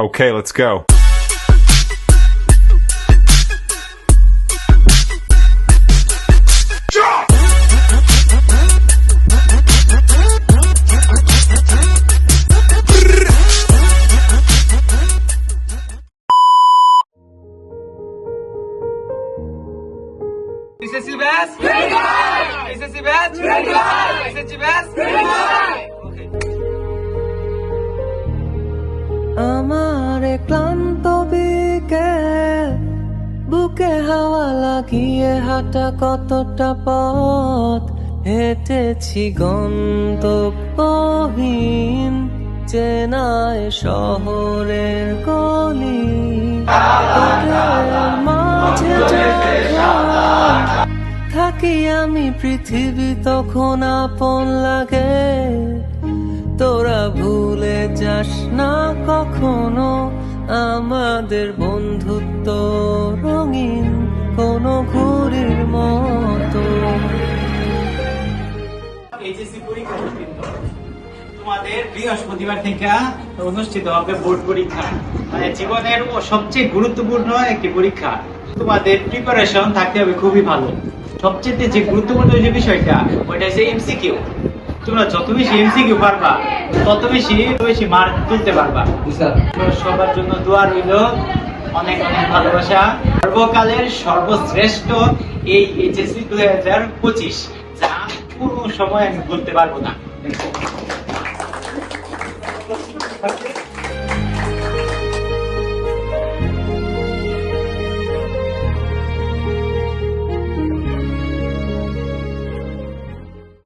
Okay, let's go. Esse the best? Is Esse the best? Is Esse the best? আমার ক্লান্ত বিকেল বুকে হাওয়া লাগিয়ে হাঁটা কতটা পথ? হেঁটেছি গন্তব্যহীন, চেনায় শহরের গলি। মাঝে থাকি আমি, পৃথিবী তখন আপন লাগে। তোরা ভুলে যাস না কখনো আমাদের বন্ধুত্ব রঙিন কোনো ঘুরির মতো। তোমাদের বৃহস্পতিবার থেকে অনুষ্ঠিত হবে বোর্ড পরীক্ষা। মানে জীবনের সবচেয়ে গুরুত্বপূর্ণ একটি পরীক্ষা। তোমাদের প্রিপারেশন থাকতে হবে খুবই ভালো। সবচেয়ে যে গুরুত্বপূর্ণ যে বিষয়টা, ওইটা হচ্ছে এমসিকিউ তোমরা যত বেশি এমসিকিউ পারবা তত বেশি বেশি মার্ক তুলতে পারবা। সবার জন্য দোয়া রইল। অনেক অনেক ভালোবাসা। সর্বকালের সর্বশ্রেষ্ঠ এই এইচএসসি দুই হাজার পঁচিশ যা কোনো সময় আমি বলতে পারব না।